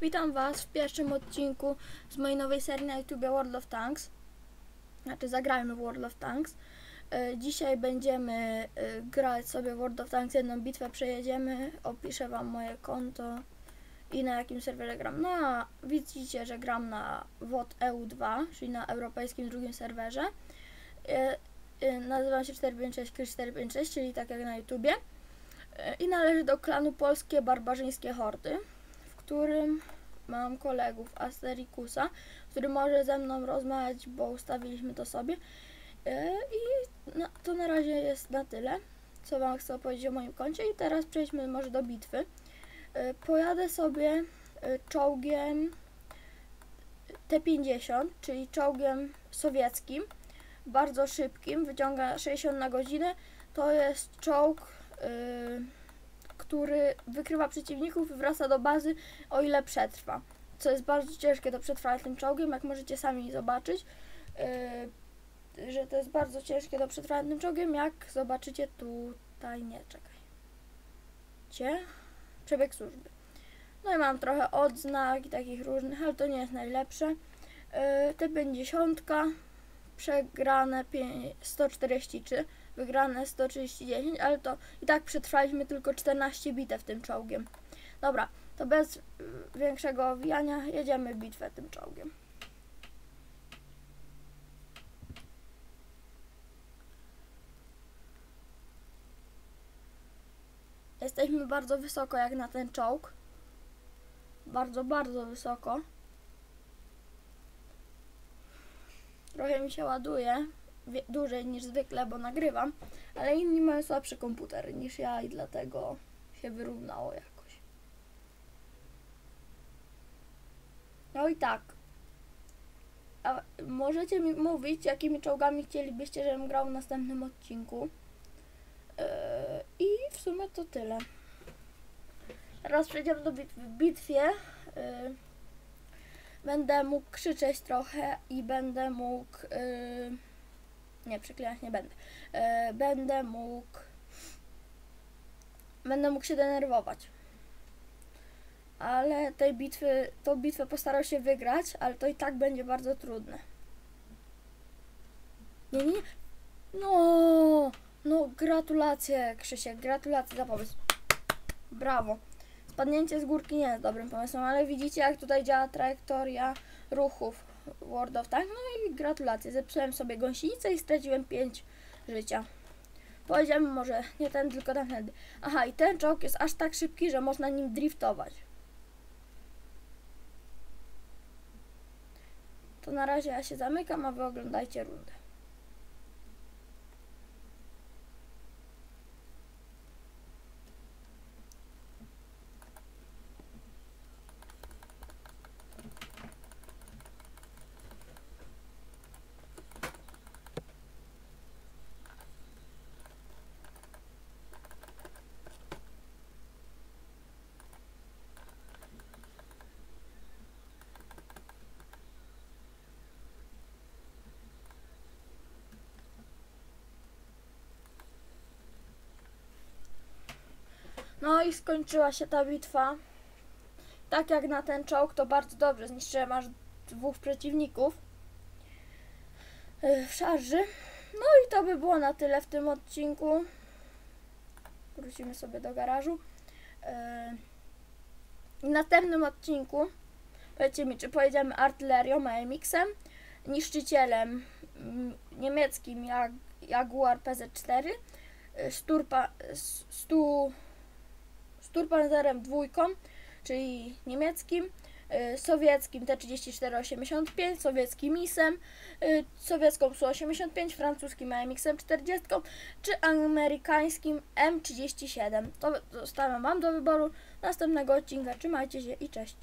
Witam Was w pierwszym odcinku z mojej nowej serii na YouTube World of Tanks. Znaczy, zagrajmy w World of Tanks. E, Dzisiaj będziemy e, grać sobie World of Tanks, jedną bitwę przejedziemy, opiszę Wam moje konto i na jakim serwerze gram. No, widzicie, że gram na WOT EU2, czyli na europejskim drugim serwerze. E, Nazywam się 456 Kryś 456, czyli tak jak na YouTubie. I należy do klanu Polskie Barbarzyńskie Hordy którym mam kolegów Asterikusa, który może ze mną rozmawiać, bo ustawiliśmy to sobie. E, I to na razie jest na tyle, co Wam chcę opowiedzieć o moim koncie. I teraz przejdźmy może do bitwy. E, Pojadę sobie e, czołgiem T-50, czyli czołgiem sowieckim, bardzo szybkim, wyciąga 60 na godzinę. To jest czołg. Yy, który wykrywa przeciwników i wraca do bazy, o ile przetrwa. Co jest bardzo ciężkie do przetrwania tym czołgiem, jak możecie sami zobaczyć, yy, że to jest bardzo ciężkie do przetrwania tym czołgiem, jak zobaczycie tutaj, nie, czekaj. Cie? Przebieg służby. No i mam trochę odznak i takich różnych, ale to nie jest najlepsze. Yy, T50, przegrane 5, 143 wygrane 130 ale to i tak przetrwaliśmy tylko 14 bitew tym czołgiem. Dobra, to bez y, większego owijania jedziemy bitwę tym czołgiem. Jesteśmy bardzo wysoko jak na ten czołg. Bardzo, bardzo wysoko. Trochę mi się ładuje, dłużej niż zwykle, bo nagrywam, ale inni mają słabszy komputer niż ja i dlatego się wyrównało jakoś. No i tak. A możecie mi mówić, jakimi czołgami chcielibyście, żebym grał w następnym odcinku. Yy, I w sumie to tyle. Teraz przejdziemy do bitwy. W bitwie yy, będę mógł krzyczeć trochę i będę mógł. Yy, nie, przeklinać nie będę. E, będę mógł. Będę mógł się denerwować. Ale tej bitwy, tą bitwę postarał się wygrać, ale to i tak będzie bardzo trudne. Nie, nie, nie. No, no, gratulacje, Krzysiek, gratulacje za pomysł. Brawo. Spadnięcie z górki nie jest dobrym pomysłem, ale widzicie, jak tutaj działa trajektoria ruchów World of Tanks. No i gratulacje. Zepsułem sobie gąsienicę i straciłem 5 życia. Powiedziałem może nie ten, tylko tamten. Aha, i ten czołg jest aż tak szybki, że można nim driftować. To na razie ja się zamykam, a wy oglądajcie rundę. No i skończyła się ta bitwa. Tak jak na ten czołg, to bardzo dobrze. Zniszczyłem aż dwóch przeciwników yy, w szarży. No i to by było na tyle w tym odcinku. Wrócimy sobie do garażu. Yy, w następnym odcinku powiedzcie mi, czy pojedziemy artylerią AMX-em, niszczycielem mm, niemieckim Jak Jaguar PZ4, yy, Sturpa, stu Sturmpanzerem dwójką, czyli niemieckim, y, sowieckim T-34-85, sowieckim MIS-em, y, sowiecką Su-85, francuskim AMX-em 40 czy amerykańskim M37. To zostawiam Wam do wyboru następnego odcinka. Trzymajcie się i cześć.